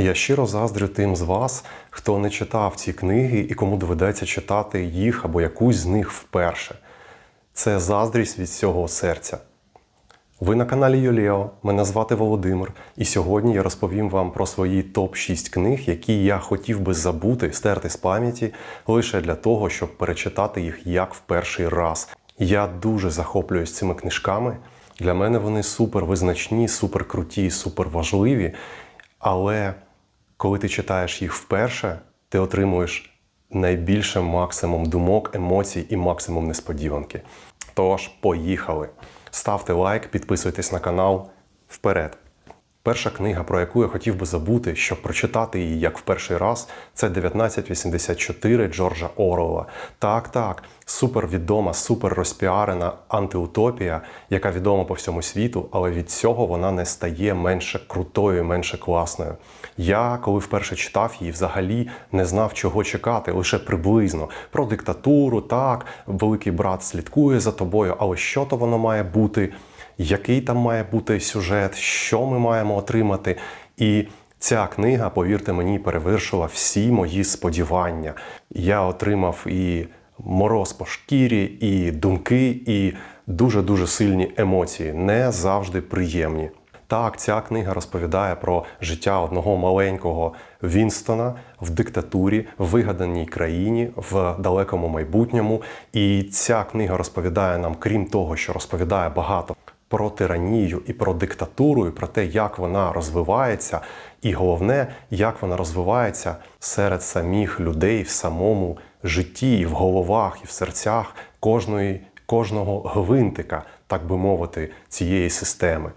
Я щиро заздрю тим з вас, хто не читав ці книги і кому доведеться читати їх або якусь з них вперше. Це заздрість від всього серця. Ви на каналі Йолео, мене звати Володимир, і сьогодні я розповім вам про свої топ-6 книг, які я хотів би забути, стерти з пам'яті лише для того, щоб перечитати їх як в перший раз. Я дуже захоплююсь цими книжками. Для мене вони супер визначні, супер круті, супер важливі. Але коли ти читаєш їх вперше, ти отримуєш найбільше максимум думок, емоцій і максимум несподіванки. Тож, поїхали! Ставте лайк, підписуйтесь на канал. Вперед! Перша книга, про яку я хотів би забути, щоб прочитати її як в перший раз, це 1984 Джорджа Орвелла. Так, так, супервідома, супер розпіарена антиутопія, яка відома по всьому світу, але від цього вона не стає менше крутою, менше класною. Я, коли вперше читав її, взагалі не знав, чого чекати, лише приблизно. Про диктатуру, так, великий брат слідкує за тобою, але що то воно має бути? Який там має бути сюжет, що ми маємо отримати. І ця книга, повірте мені, перевершила всі мої сподівання. Я отримав і мороз по шкірі, і думки, і дуже-дуже сильні емоції, не завжди приємні. Так, ця книга розповідає про життя одного маленького Вінстона в диктатурі, в вигаданій країні в далекому майбутньому. І ця книга розповідає нам, крім того, що розповідає багато про тиранію і про диктатуру, і про те, як вона розвивається, і головне, як вона розвивається серед самих людей в самому житті, і в головах, і в серцях кожної, кожного гвинтика, так би мовити, цієї системи.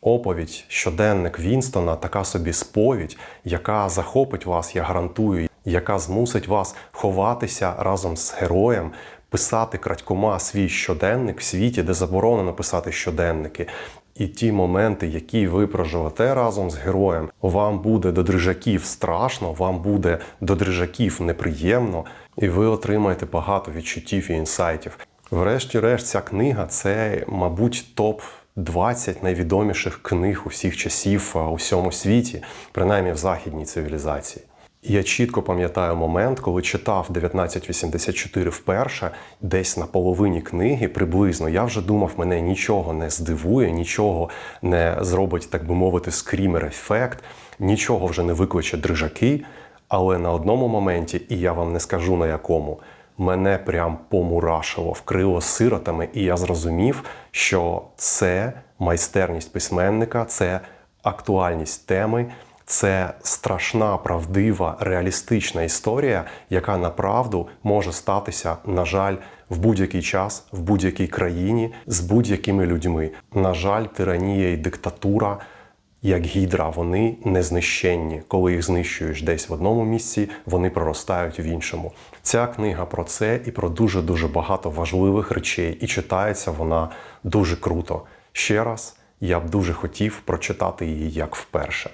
Оповідь, щоденник Вінстона, така собі сповідь, яка захопить вас, я гарантую, яка змусить вас ховатися разом з героєм, писати крадькома свій щоденник в світі, де заборонено писати щоденники. І ті моменти, які ви проживете разом з героєм, вам буде до дрижаків страшно, вам буде до дрижаків неприємно, і ви отримаєте багато відчуттів і інсайтів. Врешті-решт, ця книга це, мабуть, топ. 20 найвідоміших книг усіх часів у всьому світі, принаймні в західній цивілізації. Я чітко пам'ятаю момент, коли читав 1984 вперше, десь на половині книги приблизно. Я вже думав, мене нічого не здивує, нічого не зробить, так би мовити, скрімер-ефект, нічого вже не викличе дрижаки. Але на одному моменті, і я вам не скажу на якому, мене прям помурашило, вкрило сиротами, і я зрозумів, що це майстерність письменника, це актуальність теми. Це страшна, правдива, реалістична історія, яка направду може статися, на жаль, в будь-який час, в будь-якій країні з будь-якими людьми. На жаль, тиранія і диктатура, як гідра, вони незнищенні. Коли їх знищуєш десь в одному місці, вони проростають в іншому. Ця книга про це і про дуже дуже багато важливих речей, і читається вона дуже круто. Ще раз я б дуже хотів прочитати її як вперше.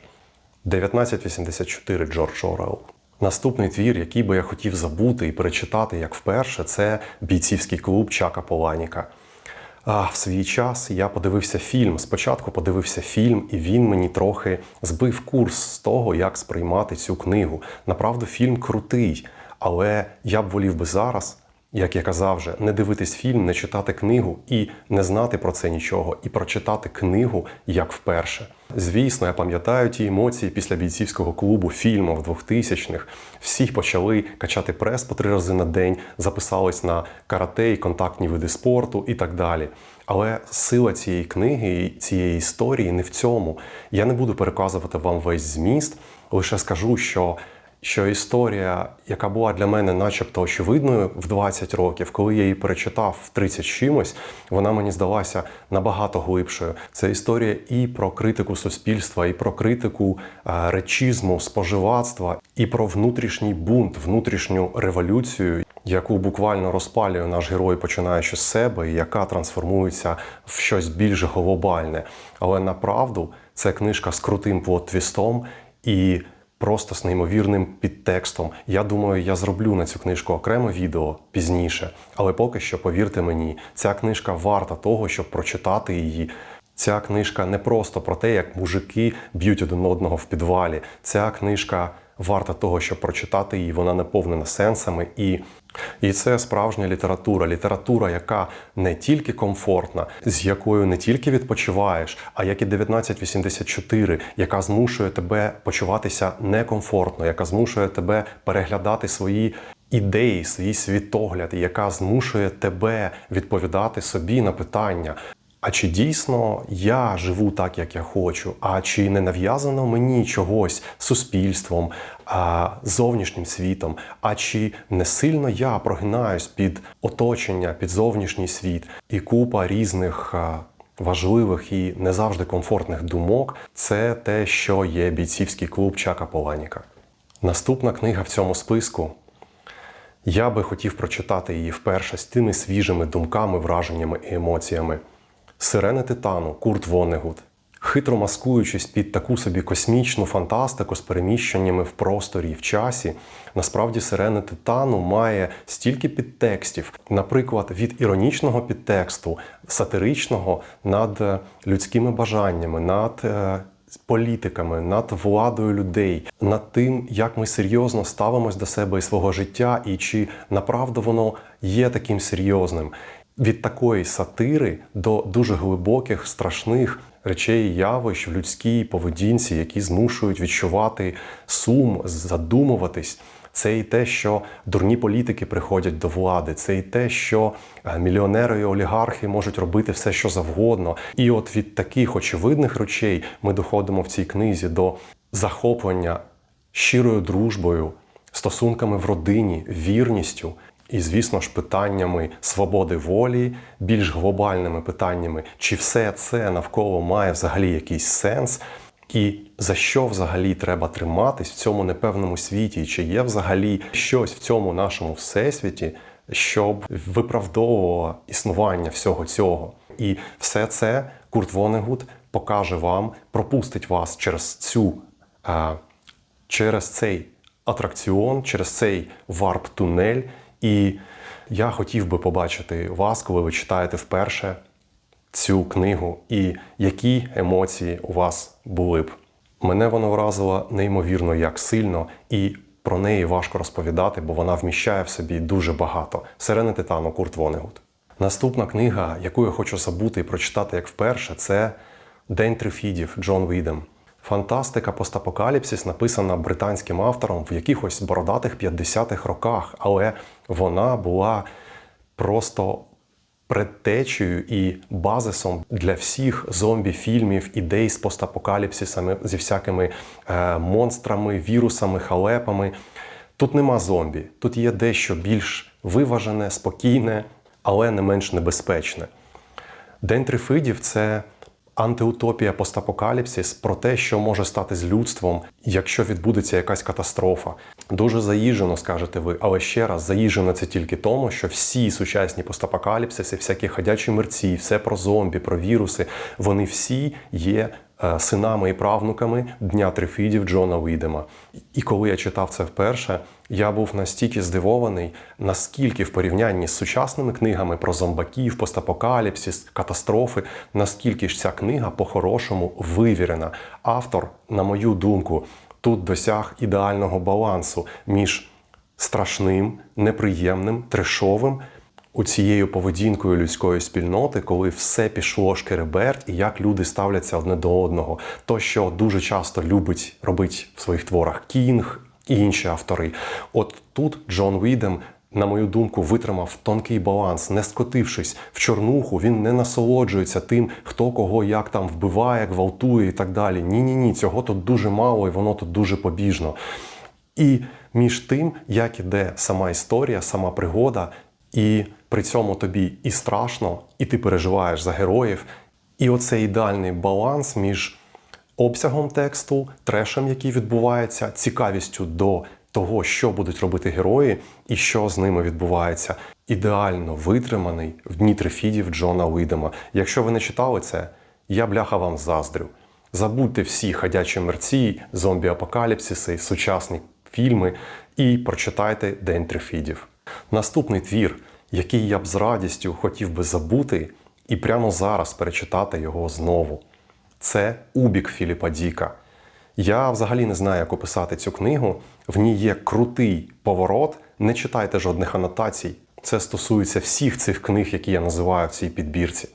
1984 Джордж Орел. Наступний твір, який би я хотів забути і перечитати як вперше, це бійцівський клуб Чака Поланіка. А в свій час я подивився фільм. Спочатку подивився фільм, і він мені трохи збив курс з того, як сприймати цю книгу. Направду, фільм крутий, але я б волів би зараз як я казав вже, не дивитись фільм, не читати книгу і не знати про це нічого, і прочитати книгу як вперше. Звісно, я пам'ятаю ті емоції після бійцівського клубу фільму в 2000-х. Всі почали качати прес по три рази на день, записались на карате і контактні види спорту і так далі. Але сила цієї книги і цієї історії не в цьому. Я не буду переказувати вам весь зміст, лише скажу, що що історія, яка була для мене, начебто, очевидною в 20 років, коли я її перечитав в 30 чимось, вона мені здалася набагато глибшою. Це історія і про критику суспільства, і про критику е, речізму, споживацтва, і про внутрішній бунт, внутрішню революцію. Яку буквально розпалює наш герой, починаючи з себе, і яка трансформується в щось більш глобальне. Але направду це книжка з крутим плот-твістом і просто з неймовірним підтекстом. Я думаю, я зроблю на цю книжку окреме відео пізніше. Але поки що, повірте мені, ця книжка варта того, щоб прочитати її Ця книжка не просто про те, як мужики б'ють один одного в підвалі. Ця книжка варта того, щоб прочитати її. Вона наповнена сенсами і. І це справжня література, література, яка не тільки комфортна, з якою не тільки відпочиваєш, а як і 1984, яка змушує тебе почуватися некомфортно, яка змушує тебе переглядати свої ідеї, свій світогляд, яка змушує тебе відповідати собі на питання. А чи дійсно я живу так, як я хочу? А чи не нав'язано мені чогось суспільством, зовнішнім світом? А чи не сильно я прогинаюсь під оточення, під зовнішній світ і купа різних важливих і не завжди комфортних думок це те, що є бійцівський клуб Чака Поланіка. Наступна книга в цьому списку. Я би хотів прочитати її вперше з тими свіжими думками, враженнями і емоціями. Сирени Титану Курт Вонегут. Хитро маскуючись під таку собі космічну фантастику з переміщеннями в просторі і в часі, насправді сирени Титану має стільки підтекстів, наприклад, від іронічного підтексту, сатиричного над е, людськими бажаннями, над е, політиками, над владою людей, над тим, як ми серйозно ставимось до себе і свого життя, і чи направду воно є таким серйозним. Від такої сатири до дуже глибоких, страшних речей явищ в людській поведінці, які змушують відчувати сум, задумуватись. Це і те, що дурні політики приходять до влади, це і те, що е, мільйонери і олігархи можуть робити все, що завгодно. І от від таких очевидних речей ми доходимо в цій книзі до захоплення щирою дружбою, стосунками в родині, вірністю. І, звісно ж, питаннями свободи волі, більш глобальними питаннями, чи все це навколо має взагалі якийсь сенс, і за що взагалі треба триматись в цьому непевному світі, чи є взагалі щось в цьому нашому всесвіті, щоб виправдовувало існування всього цього. І все це Курт Вонегут покаже вам, пропустить вас через цю, через цей атракціон, через цей варп-тунель. І я хотів би побачити вас, коли ви читаєте вперше цю книгу, і які емоції у вас були б. Мене вона вразила неймовірно як сильно, і про неї важко розповідати, бо вона вміщає в собі дуже багато. Сирени Титану Курт Вонегут. Наступна книга, яку я хочу забути і прочитати як вперше, це День трифідів Джон Відем. Фантастика постапокаліпсис написана британським автором в якихось бородатих 50-х роках, але вона була просто предтечею і базисом для всіх зомбі-фільмів, ідей з постапокаліпсисами, зі всякими е, монстрами, вірусами, халепами. Тут нема зомбі, тут є дещо більш виважене, спокійне, але не менш небезпечне. День трифидів це антиутопія постапокаліпсис про те, що може стати з людством, якщо відбудеться якась катастрофа. Дуже заїжджено, скажете ви, але ще раз заїжджено це тільки тому, що всі сучасні постапокаліпсиси, всякі ходячі мерці, все про зомбі, про віруси, вони всі є. е, Синами і правнуками Дня Трифідів Джона Уідема. І коли я читав це вперше, я був настільки здивований, наскільки в порівнянні з сучасними книгами про зомбаків, постапокаліпсис, катастрофи, наскільки ж ця книга по-хорошому вивірена. Автор, на мою думку, тут досяг ідеального балансу між страшним, неприємним, трешовим. У цією поведінкою людської спільноти, коли все пішло шкереберть, і як люди ставляться одне до одного, то що дуже часто любить робить в своїх творах Кінг і інші автори. От тут Джон Відем, на мою думку, витримав тонкий баланс, не скотившись в чорнуху, він не насолоджується тим, хто кого як там вбиває, гвалтує і так далі. Ні, ні, ні, цього тут дуже мало, і воно тут дуже побіжно. І між тим, як іде сама історія, сама пригода, і при цьому тобі і страшно, і ти переживаєш за героїв. І оцей ідеальний баланс між обсягом тексту, трешем, який відбувається, цікавістю до того, що будуть робити герої, і що з ними відбувається, ідеально витриманий в дні трифідів Джона Уідема. Якщо ви не читали це, я бляха вам заздрю. Забудьте всі ходячі мерці, зомбі-апокаліпсиси, сучасні фільми і прочитайте День трифідів. Наступний твір, який я б з радістю хотів би забути, і прямо зараз перечитати його знову. Це Убік Філіпа Діка. Я взагалі не знаю, як описати цю книгу. В ній є крутий поворот. Не читайте жодних анотацій. Це стосується всіх цих книг, які я називаю в цій підбірці.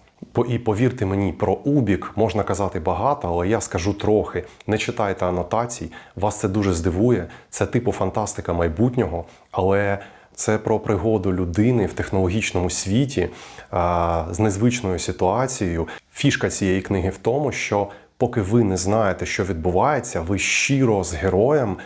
І повірте мені, про Убік можна казати багато, але я скажу трохи. Не читайте анотацій, вас це дуже здивує. Це типу фантастика майбутнього, але це про пригоду людини в технологічному світі з незвичною ситуацією. Фішка цієї книги в тому, що поки ви не знаєте, що відбувається, ви щиро з героєм.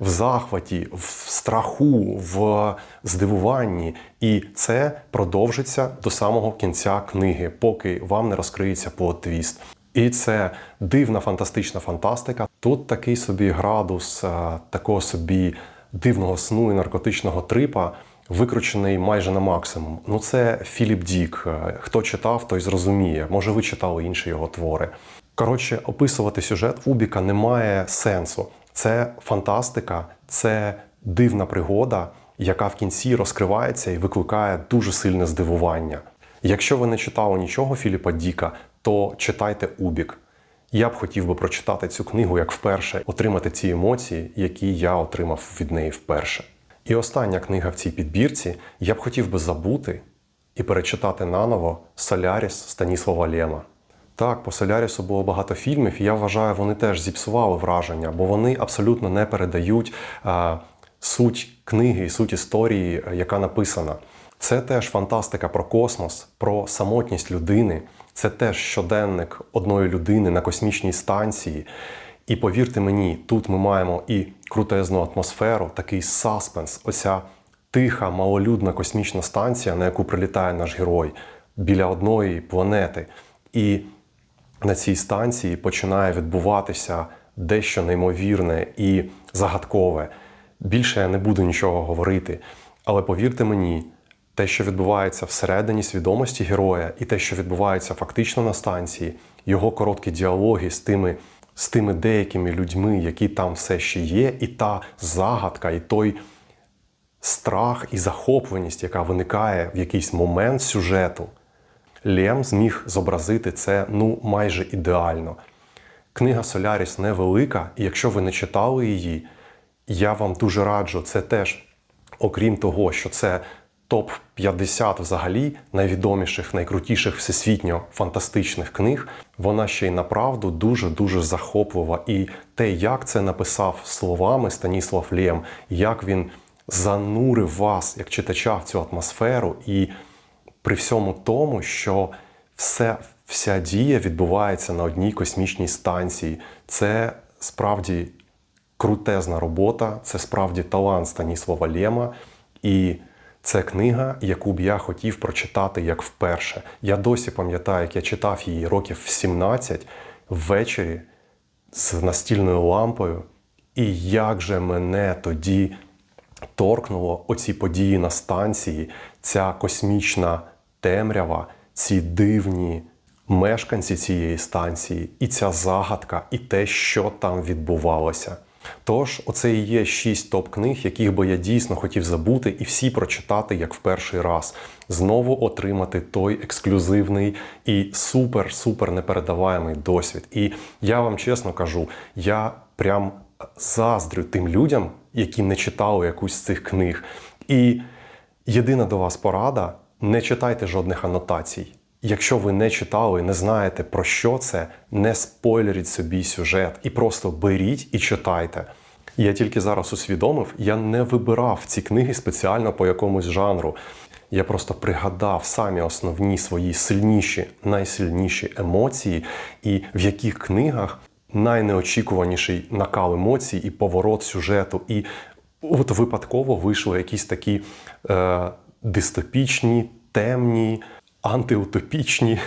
В захваті, в страху, в здивуванні, і це продовжиться до самого кінця книги, поки вам не розкриється плот-твіст. І це дивна фантастична фантастика. Тут такий собі градус такого собі дивного сну і наркотичного трипа, викручений майже на максимум. Ну це Філіп Дік. Е, Хто читав, той зрозуміє. Може, ви читали інші його твори. Коротше, описувати сюжет Убіка немає сенсу. Це фантастика, це дивна пригода, яка в кінці розкривається і викликає дуже сильне здивування. Якщо ви не читали нічого Філіпа Діка, то читайте Убік. Я б хотів би прочитати цю книгу як вперше, отримати ці емоції, які я отримав від неї вперше. І остання книга в цій підбірці я б хотів би забути і перечитати наново Соляріс Станіслава Лема. Так, по Солярісу було багато фільмів, і я вважаю, вони теж зіпсували враження, бо вони абсолютно не передають а, суть книги і суть історії, яка написана. Це теж фантастика про космос, про самотність людини. Це теж щоденник одної людини на космічній станції. І повірте мені, тут ми маємо і крутезну атмосферу, такий саспенс, оця тиха, малолюдна космічна станція, на яку прилітає наш герой біля одної планети. І на цій станції починає відбуватися дещо неймовірне і загадкове. Більше я не буду нічого говорити. Але повірте мені, те, що відбувається всередині свідомості героя, і те, що відбувається фактично на станції, його короткі діалоги з тими, з тими деякими людьми, які там все ще є, і та загадка, і той страх і захопленість, яка виникає в якийсь момент сюжету. Лєм зміг зобразити це ну майже ідеально. Книга Соляріс невелика, і якщо ви не читали її, я вам дуже раджу. Це теж, окрім того, що це топ-50 взагалі найвідоміших, найкрутіших всесвітньо фантастичних книг, вона ще й направду дуже-дуже захоплива. І те, як це написав словами Станіслав Лєм, як він занурив вас, як читача, в цю атмосферу, і при всьому тому, що все, вся дія відбувається на одній космічній станції. Це справді крутезна робота, це справді талант Станіслава Лєма. І це книга, яку б я хотів прочитати як вперше. Я досі пам'ятаю, як я читав її років в 17 ввечері з настільною лампою. І як же мене тоді торкнуло оці події на станції, ця космічна темрява, ці дивні мешканці цієї станції, і ця загадка, і те, що там відбувалося. Тож, оце і є шість топ-книг, яких би я дійсно хотів забути і всі прочитати як в перший раз. Знову отримати той ексклюзивний і супер-супер непередаваємий досвід. І я вам чесно кажу, я прям заздрю тим людям, які не читали якусь з цих книг. І єдина до вас порада: не читайте жодних анотацій. Якщо ви не читали, не знаєте про що це, не спойлеріть собі сюжет і просто беріть і читайте. Я тільки зараз усвідомив, я не вибирав ці книги спеціально по якомусь жанру. Я просто пригадав самі основні свої сильніші, найсильніші емоції, і в яких книгах найнеочікуваніший накал емоцій і поворот сюжету. І от випадково вийшли якісь такі е, дистопічні, темні, антиутопічні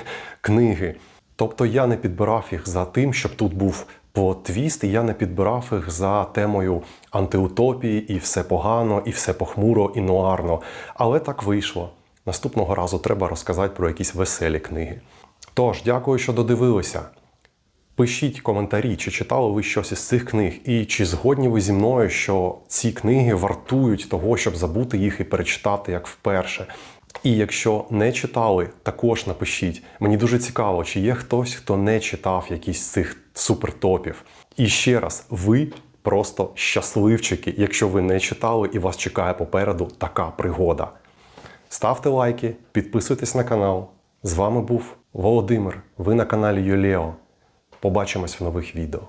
книги. Тобто я не підбирав їх за тим, щоб тут був плот-твіст, і я не підбирав їх за темою антиутопії, і все погано, і все похмуро, і нуарно. Але так вийшло. Наступного разу треба розказати про якісь веселі книги. Тож, дякую, що додивилися. Пишіть коментарі, чи читали ви щось із цих книг, і чи згодні ви зі мною, що ці книги вартують того, щоб забути їх і перечитати як вперше. І якщо не читали, також напишіть. Мені дуже цікаво, чи є хтось, хто не читав якісь цих супертопів. І ще раз, ви просто щасливчики, якщо ви не читали і вас чекає попереду така пригода. Ставте лайки, підписуйтесь на канал. З вами був Володимир. Ви на каналі Юлео. Побачимось в нових відео.